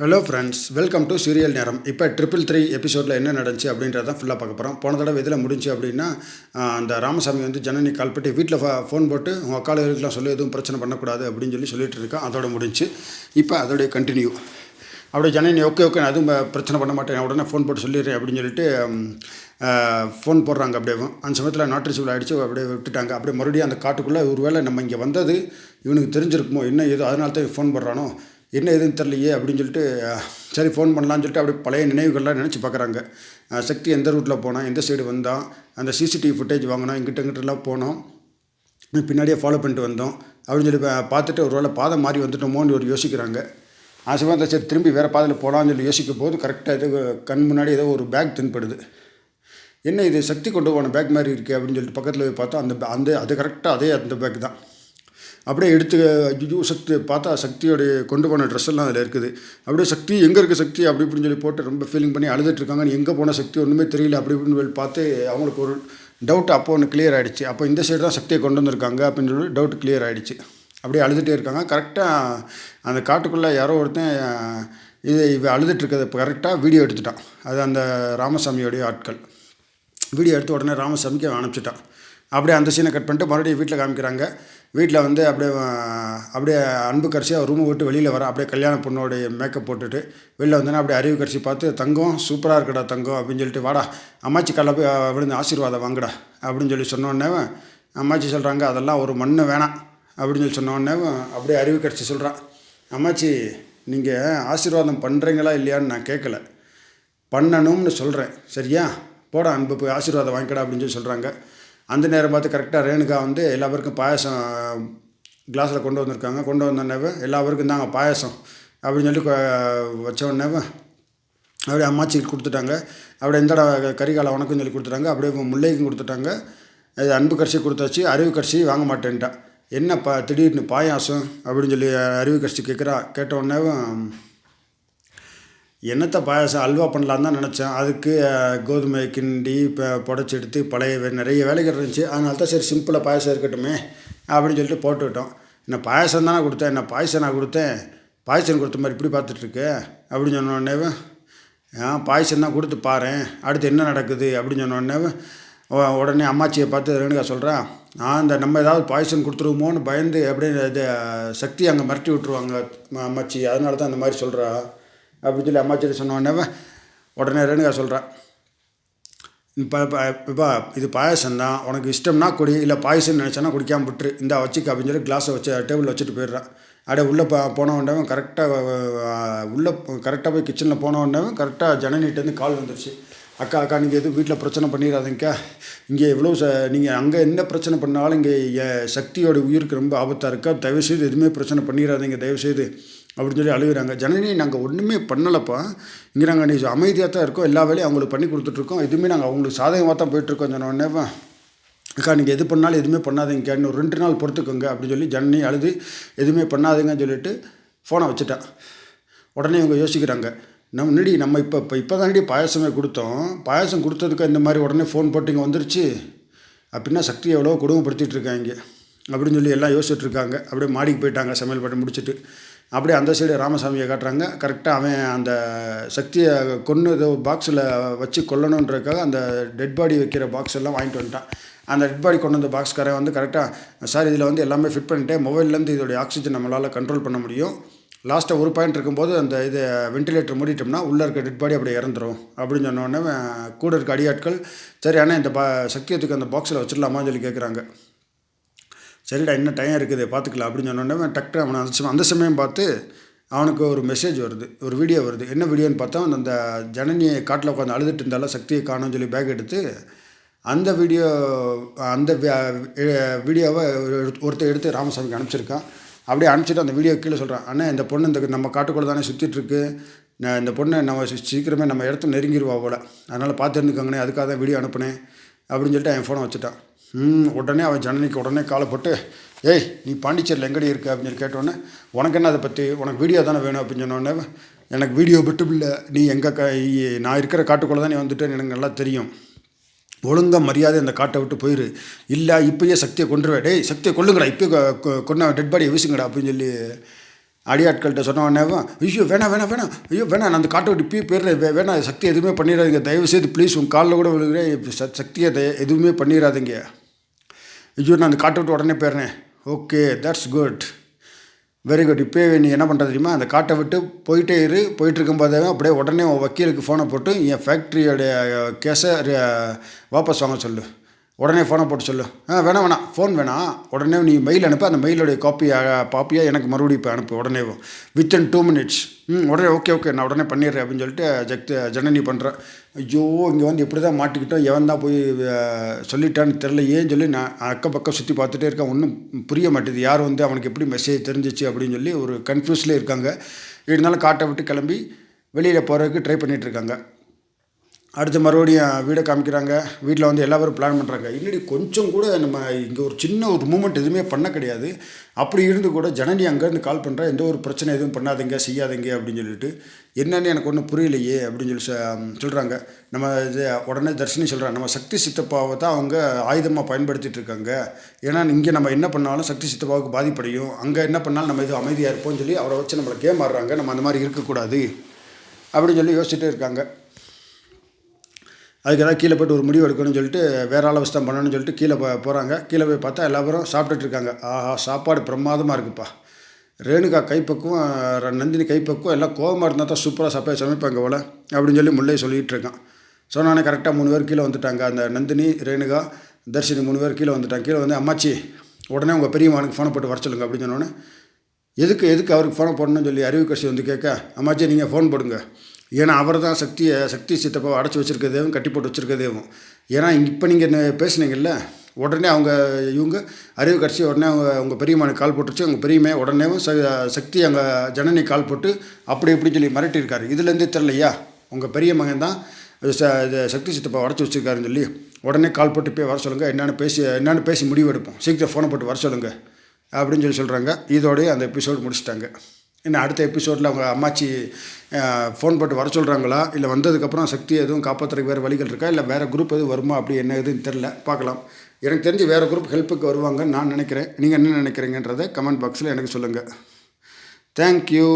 Hello friends welcome to serial நேரம் இப்போ triple three எபிசோடில் என்ன நடந்துச்சு அப்படின்றத ஃபுல்லாக பார்க்க போகிறோம் போன தடவை இதில் முடிஞ்சு அப்படின்னா அந்த ராமசாமி வந்து ஜனனி கால் பண்ணி வீட்டில் ஃபோன் போட்டு உங்கள் அக்காளுக்கெல்லாம் சொல்லி எதுவும் பிரச்சனை பண்ணக்கூடாது அப்படின்னு சொல்லி சொல்லிட்டு இருக்கா. அதோட முடிஞ்சு. இப்போ அதோடைய கண்டினியூ அப்படியே ஜனனி ஓகே ஓகே நான் எதுவும் பிரச்சனை பண்ண மாட்டேன். உடனே ஃபோன் போட்டு சொல்லிடுறேன் அப்படின்னு சொல்லிட்டு ஃபோன் போடுறாங்க அப்படியே. அந்த சமயத்தில் நாட் ரிசீவ் ஆகிடுச்சு அப்படியே விட்டுட்டாங்க. அப்படியே மறுபடியும் அந்த காட்டுக்குள்ளே ஒருவேளை நம்ம இங்கே வந்தது இவனுக்கு தெரிஞ்சிருக்குமோ என்ன ஏதோ அதனால தான் ஃபோன் பண்ணுறானோ என்ன ஏதுன்னு தெரியலையே அப்படின்னு சொல்லிட்டு சரி ஃபோன் பண்ணலான்னு சொல்லிட்டு அப்படியே பழைய நினைவுகள்லாம் நினச்சி பார்க்குறாங்க. சக்தி எந்த ரூட்டில் போனான் எந்த சைடு வந்தான் அந்த சிசிடிவி ஃபுட்டேஜ் வாங்கினோம் இங்கிட்ட இங்கிட்டலாம் போனோம். பின்னாடியே ஃபாலோ பண்ணிட்டு வந்தோம். அப்படின்னு சொல்லி பார்த்துட்டு ஒரு வேளை பாதை மாறி வந்துட்டோமோன்னு ஒரு யோசிக்கிறாங்க. ஆசைமாக இருந்தால் சரி திரும்பி வேறு பாதையில் போகலான்னு சொல்லி யோசிக்கும் போது கரெக்டாக ஏதோ கண் முன்னாடி ஏதோ ஒரு பேக் தென்படுது. என்ன இது சக்தி கொண்டு போன பேக் மாதிரி இருக்குது அப்படின்னு சொல்லிட்டு பக்கத்தில் போய் பார்த்தா அந்த அந்த அது கரெக்டாக அதே அந்த பேக் தான். அப்படியே எடுத்து ஐயோ சக்தி பார்த்தா சக்தியோடைய கொண்டு போன ட்ரெஸ் எல்லாம் அதில் இருக்குது. அப்படியே சக்தி எங்கே இருக்குது சக்தி? அப்படி இப்படின்னு சொல்லி போட்டு ரொம்ப ஃபீலிங் பண்ணி அழுதுட்டுருக்காங்கன்னு எங்கே போன சக்தி? ஒன்றுமே தெரியல. அப்படி இப்படின்னு சொல்லி பார்த்து அவங்களுக்கு ஒரு டவுட் அப்போ ஒன்று கிளியர் ஆகிடுச்சு அப்போ இந்த சைடு தான் சக்தியை கொண்டு வந்திருக்காங்க அப்படின்னு சொல்லி டவுட் கிளியர் ஆகிடுச்சு அப்படியே அழுதுகிட்டே இருக்காங்க. கரெக்டாக அந்த காட்டுக்குள்ளே யாரோ ஒருத்தன் இது இவ அழுதுட்டுருக்கிறத கரெக்டாக வீடியோ எடுத்துட்டான். அது அந்த ராமசாமியோடைய ஆட்கள். வீடியோ எடுத்த உடனே ராமசாமிக்கு அவன் அனுப்பிச்சிட்டான். அப்படியே அந்த சீனை கட் பண்ணிட்டு மறுபடியும் வீட்டில் காமிக்கிறாங்க. வீட்டில் வந்து அப்படியே அப்படியே அன்பு கரிசியாக ரூமை விட்டு வெளியில் வர அப்படியே கல்யாண பொண்ணோடைய மேக்கப் போட்டுட்டு வெளில வந்தோன்னா அப்படியே அறிவு கரிசி பார்த்து தங்கம் சூப்பராக இருக்குடா தங்கம் அப்படின்னு சொல்லிட்டு வாடா அம்மாச்சி காலைல போய் விழுந்து ஆசீர்வாதம் வாங்குடா அப்படின்னு சொல்லி சொன்னோடனே அம்மாச்சி சொல்கிறாங்க அதெல்லாம் ஒரு மண்ணு வேணாம் அப்படின்னு சொல்லி சொன்னோடனே அப்படியே அறிவு கரிசி சொல்கிறான் அம்மாச்சி நீங்கள் ஆசீர்வாதம் பண்ணுறீங்களா இல்லையான்னு நான் கேட்கல பண்ணணும்னு சொல்கிறேன் சரியா? போடா அன்பு போய் ஆசீர்வாதம் வாங்கிக்கடா அப்படின்னு சொல்லி சொல்கிறாங்க அந்த நேரம் பார்த்து கரெக்டாக ரேணுகா வந்து எல்லா பேருக்கும் கிளாஸில் கொண்டு வந்திருக்காங்க. கொண்டு வந்தோடனேவே எல்லா பேருக்கும் தாங்க பாயாசம் அப்படின்னு சொல்லி வச்ச உடனேவே அப்படியே அம்மாச்சிக்கு கொடுத்துட்டாங்க. அப்படியே இந்தடா கரிகாலை உனக்கும் சொல்லி கொடுத்துட்டாங்க. அப்படியே முல்லைக்கும் கொடுத்துட்டாங்க. இது அன்பு கரிசி கொடுத்தாச்சு. அறிவு கரிசி வாங்க மாட்டேன்ட்டா. என்ன பா திடீர்னு பாயாசம் அப்படின்னு சொல்லி அறிவு கரிசி கேட்குறா கேட்ட உடனே என்னத்தை பாயாசம் அல்வா பண்ணலான்னு தான் நினச்சேன். அதுக்கு கோதுமை கிண்டி இப்போ புடச்சி எடுத்து பழைய வே- நிறைய வேலைகள் இருந்துச்சு. அதனால தான் சரி சிம்பிளாக பாயசம் இருக்கட்டுமே அப்படின்னு சொல்லிட்டு போட்டுவிட்டோம் என்ன பாயாசம் தானே கொடுத்தேன் என்ன பாயசம் நான் கொடுத்தேன்? பாயசம் கொடுத்த மாதிரி இப்படி பார்த்துட்ருக்கு அப்படின்னு சொன்ன உடனே ஆ பாயசம் தான் கொடுத்து பாரு அடுத்து என்ன நடக்குது? அப்படின்னு சொன்ன உடனே உடனே அம்மாச்சியை பார்த்து ரேணுகா சொல்கிறேன் நான் இந்த நம்ம ஏதாவது பாய்சன் கொடுத்துருவோமோன்னு பயந்து அப்படியே இது சக்தி அங்கே மிரட்டி விட்ருவாங்க அம்மாச்சி. அதனால தான் இந்த மாதிரி சொல்கிறா அப்படின்னு சொல்லி அம்மாச்சேரி சொன்னோடனே உடனே ரேணுகா சொல்கிறேன் இப்போ இது பாயசம் தான் உனக்கு இஷ்டம்னா குடி இல்லை பாயசம்னு நினச்சேன்னா குடிக்காமல் விட்டுரு. இந்த வச்சுக்க அப்படின்னு சொல்லி கிளாஸை வச்சு டேபிளில் வச்சுட்டு போயிடுறான். அப்படியே உள்ளே போ போன உடனே கரெக்டாக உள்ளே கரெக்டாக போய் கிச்சனில் போன உடனே கரெக்டாக ஜனனிட்டேருந்து கால் வந்துருச்சு. அக்கா அக்கா நீங்கள் எதுவும் வீட்டில் பிரச்சனை பண்ணிடாதீங்கக்கா. இங்கே எவ்வளோ ச நீங்கள் அங்கே என்ன பிரச்சனை பண்ணாலும் இங்கே சக்தியோட உயிருக்கு ரொம்ப ஆபத்தாக இருக்கா? தயவுசெய்து எதுவுமே பிரச்சனை பண்ணிடாதீங்க தயவுசெய்து. அப்படின்னு சொல்லி அழுகிறாங்க. ஜனனி நாங்கள் ஒன்றுமே பண்ணலப்பா. இங்கே நாங்கள் நீ அமைதியாக தான் இருக்கோம். எல்லா வேலையும் அவங்களுக்கு பண்ணி கொடுத்துட்ருக்கோம். எதுவுமே நாங்கள் அவங்களுக்கு சாதகமாக தான் போயிட்டுருக்கோம் சொன்ன அக்கா நீங்கள் எது பண்ணாலும் எதுவுமே பண்ணாதீங்க. இன்னும் ரெண்டு நாள் பொறுத்துக்கோங்க அப்படின்னு சொல்லி ஜனனி அழுது எதுவுமே பண்ணாதீங்கன்னு சொல்லிட்டு ஃபோனை வச்சுட்டேன் உடனே இவங்க யோசிக்கிறாங்க. நம்ம முன்னாடி நம்ம இப்போ இப்போ இப்போ தாண்டி பாயாசமே கொடுத்தோம். பாயாசம் கொடுத்ததுக்கு இந்த மாதிரி உடனே ஃபோன் போட்டு இங்கே வந்துருச்சு. அப்படின்னா சக்தி எவ்வளோ கொடுமைப்படுத்திட்டு இருக்காங்க அப்படின்னு சொல்லி எல்லாம் யோசிச்சுட்ருக்காங்க அப்படியே மாடிக்கு போயிட்டாங்க. சமையல் பண்ணி முடிச்சுட்டு. அப்படியே அந்த சைடு ராமசாமியை காட்டுறாங்க. கரெக்டாக அவன் அந்த சக்தியை கொன்று ஏதோ பாக்ஸில் வச்சு கொல்லணுன்றதுக்காக அந்த டெட் பாடி வைக்கிற பாக்ஸ் எல்லாம் வாங்கிட்டு வந்துட்டான். அந்த டெட் பாடி கொண்டு வந்த பாக்ஸ்காரன் வந்து கரெக்டாக சார் இதில் வந்து எல்லாமே ஃபிட் பண்ணிட்டேன் மொபைல்லேருந்து இதோடைய ஆக்சிஜன் நம்மளால் கண்ட்ரோல் பண்ண முடியும். லாஸ்ட்டாக ஒரு பாயிண்ட் இருக்கும்போது அந்த இது வென்டிலேட்டர் மூடிட்டோம்னா உள்ளே இருக்க டெட் பாடி அப்படியே இறந்துரும். அப்படின்னு சொன்னோடனே கூட இருக்க அடியாட்கள் சரி ஆனால் இந்த பா சக்தியத்துக்கு அந்த பாக்ஸில் வச்சிடலாமான்னு சொல்லி கேட்குறாங்க சரிடா இன்னும் டைம் இருக்குது பார்த்துக்கலாம் அப்படின்னு சொன்னோடனே உடனே டக்கு அவனை அந்த சமயம் அந்த சமயம் பார்த்து அவனுக்கு ஒரு மெசேஜ் வருது ஒரு வீடியோ வருது. என்ன வீடியோன்னு பார்த்தா அந்த ஜனனியை காட்டில் உட்காந்து அழுதுட்டு இருந்தாலும் சக்தியை காணும்னு சொல்லி பேக் எடுத்து அந்த வீடியோ அந்த வீடியோவை ஒருத்தர் எடுத்து ராமசாமிக்கு அனுப்பிச்சிருக்கான். அப்படியே அனுப்பிச்சிட்டு அந்த வீடியோ கீழே சொல்கிறான் அண்ணா இந்த பொண்ணு இந்த நம்ம காட்டுக்குள்ளே தானே சுற்றிட்டுருக்கு நான் இந்த பொண்ணை நம்ம சீக்கிரமே நம்ம இடத்த நெருங்கிடுவா போல. அதனால் பார்த்து இருந்துக்கோங்கண்ணே அதுக்காக தான் வீடியோ அனுப்புனேன். அப்படின்னு சொல்லிட்டு என் ஃபோனை வச்சுட்டான். உடனே அவன் ஜனனிக்கு உடனே காலை போட்டு ஏய் நீ பாண்டிச்சேரியில் எங்கடி இருக்க? அப்படின்னு சொல்லி கேட்டோன்னே உனக்கு என்ன அதை பற்றி உனக்கு வீடியோ தானே வேணும்? அப்படின்னு சொன்னோடனே எனக்கு வீடியோ மட்டும் இல்லை. நீ எங்கே க நான் இருக்கிற காட்டுக்குள்ளே தான் நீ வந்துட்டேன்னு எனக்கு நல்லா தெரியும். ஒழுங்காக மரியாதை அந்த காட்டை விட்டு போயிரு. இல்லை இப்பயே சக்தியை கொண்டுருவேன் டேய் சக்தியை கொள்ளுங்கடா இப்போ கொன்ன டெட் பாடியை வீசுங்கடா. அப்படின்னு சொல்லி அடியாட்கள்கிட்ட சொன்னவொடனே ஐயோ வேணாம் வேணாம் வேணாம். ஐயோ வேணாம். நான் அந்த காட்டை விட்டு இப்பயே போயிடுறேன். வேணாம். சக்தி எதுவுமே பண்ணிடாதீங்க. தயவுசெய்து ப்ளீஸ் உங்கள் காலில் கூட விழுகிறேன். சக்தியை எதுவுமே பண்ணிடாதீங்க. ஐயோ நான் அந்த காட்டை விட்டு உடனே போயிடுறேன். Okay that's good very good இப்போ நீ என்ன பண்ணுறது தெரியுமா? அந்த காட்டை விட்டு போயிட்டே இரு. போயிட்டுருக்கும் இருக்கும்போதே அப்படியே உடனே உன் வக்கீலுக்கு ஃபோனை போட்டு என் ஃபேக்ட்ரியோடைய கேஸை வாபஸ் வாங்க சொல்லு. உடனே ஃபோனை போட்டு சொல்லு. ஆ வேணாம் வேணாம். ஃபோன் வேணாம். உடனே நீ மெயில் அனுப்பு. அந்த மெயிலுடைய காப்பியாக காப்பியாக எனக்கு மறுபடியும் இப்போ அனுப்பு. உடனே வித்தின் டூ மினிட்ஸ் ம் உடனே ஓகே ஓகே நான் உடனே பண்ணிடுறேன் அப்படின்னு சொல்லிட்டு ஜெக்தி ஜனனி பண்ணுறேன் ஐயோ இங்கே வந்து எப்படி தான் மாட்டிக்கிட்டோம்? எவன் தான் போய் சொல்லிட்டான்னு தெரில ஏன்னு சொல்லி நான் அக்கம் பக்கம் சுற்றி பார்த்துட்டே இருக்கேன். ஒன்றும் புரிய மாட்டேது. யார் வந்து அவனுக்கு எப்படி மெசேஜ் தெரிஞ்சிச்சு அப்படின்னு சொல்லி ஒரு கன்ஃபியூஸ்லேயே இருக்காங்க. இருந்தாலும் காட்டை விட்டு கிளம்பி வெளியில் போகிறதுக்கு ட்ரை பண்ணிகிட்டு இருக்காங்க. அடுத்து மறுபடியும் வீடை காமிக்கிறாங்க. வீட்டில் வந்து எல்லாரும் பிளான் பண்ணுறாங்க இன்னடி கொஞ்சம் கூட நம்ம இங்கே ஒரு சின்ன ஒரு மூமெண்ட் எதுவுமே பண்ண கிடையாது. அப்படி இருந்து கூட ஜனனி அங்கேருந்து கால் பண்ணுறா எந்த ஒரு பிரச்சனை எதுவும் பண்ணாதீங்க செய்யாதீங்க அப்படின்னு சொல்லிட்டு. என்னன்னு எனக்கு ஒன்றும் புரியலையே அப்படின்னு சொல்லி சொல்கிறாங்க நம்ம இது உடனே தர்ஷினி சொல்கிறாங்க நம்ம சக்தி சித்தப்பாவை தான் அவங்க ஆயுதமாக பயன்படுத்திட்டு இருக்காங்க. ஏன்னா இங்கே நம்ம என்ன பண்ணாலும் சக்தி சித்தப்பாவுக்கு பாதிப்படையும். அங்கே என்ன பண்ணாலும் நம்ம இது அமைதியாக இருப்போம்னு சொல்லி அவரை வச்சு நம்மளை கேம் ஆடுறாங்க நம்ம அந்த மாதிரி இருக்கக்கூடாது அப்படின்னு சொல்லி யோசிச்சுட்டே இருக்காங்க. அதுக்கு ஏதாவது கீழே போய்ட்டு ஒரு முடிவு எடுக்கணும்னு சொல்லிட்டு வேற ஆளை வச்சு தான் பண்ணணும்னு சொல்லிட்டு கீழே போ போகிறாங்க கீழே போய் பார்த்தா எல்லாரும் சாப்பிட்டுட்ருக்காங்க ஆஹா சாப்பாடு பிரமாதமாக இருக்குப்பா. ரேணுகா கைப்பக்குவம் நந்தினி கைப்பக்குவம் எல்லாம் கோவமாக இருந்தால் தான் சூப்பராக சப்பையை சமைப்பாங்க போல அப்படின்னு சொல்லி முல்லை சொல்லிகிட்டு இருக்கான். சொன்னானே கரெக்டாக மூணு பேர் கீழே வந்துட்டாங்க. அந்த நந்தினி ரேணுகா தர்ஷினி மூணு பேர் கீழே வந்துட்டாங்க. கீழே வந்து அம்மாச்சி உடனே உங்கள் பெரியம்மானுக்கு ஃபோனை போட்டு வர சொல்லுங்க அப்படின்னு சொன்னோன்னே எதுக்கு எதுக்கு அவருக்கு ஃபோனை போடணும்னு சொல்லி அறிவு கட்சி வந்து கேட்க அம்மாச்சி நீங்கள் ஃபோன் போடுங்க. ஏன்னா அவர் தான் சக்தியை சக்தி சித்தப்பாவை அடைச்சி வச்சுருக்கதேவும் கட்டி போட்டு வச்சிருக்கதேவும் ஏன்னா இங்கே இப்போ நீங்கள் பேசுனீங்கல்ல உடனே அவங்க இவங்க அறிவு கட்சி உடனே அவங்க அவங்க பெரியம்மானுக்கு கால் போட்டுருச்சு. அவங்க பெரியமே உடனேவும் ச சக்தி அங்கே ஜனனி கால் போட்டு அப்படி இப்படி சொல்லி மிரட்டியிருக்காரு. இதுலேருந்தே தெரிலையா உங்கள் பெரிய மகன் தான் ச இது சக்தி சித்தப்பா உடச்சி வச்சிருக்காருன்னு சொல்லி உடனே கால் போட்டு போய் வர சொல்லுங்கள் என்னென்னு பேசி என்னென்னு பேசி முடிவு எடுப்போம் சீக்கிரம் ஃபோனை போட்டு வர சொல்லுங்கள் அப்படின்னு சொல்லி சொல்கிறாங்க இதோடய அந்த எபிசோடு முடிச்சிட்டாங்க. இன்னும் அடுத்த எபிசோடில் அவங்க அம்மாச்சி ஃபோன் போட்டு வர சொல்கிறாங்களா இல்லை வந்ததுக்கப்புறம் சக்தி எதுவும் காப்பாற்றுறதுக்கு வேறு வழிகள் இருக்கா? இல்லை வேறு குரூப் எதுவும் வருமா? அப்படி என்ன எதுன்னு தெரில பார்க்கலாம். எனக்கு தெரிஞ்சு வேறு குரூப் ஹெல்ப்புக்கு வருவாங்கன்னு நான் நினைக்கிறேன். நீங்கள் என்ன நினைக்கிறீங்கன்றதை கமெண்ட் பாக்ஸில் எனக்கு சொல்லுங்கள் தேங்க்யூ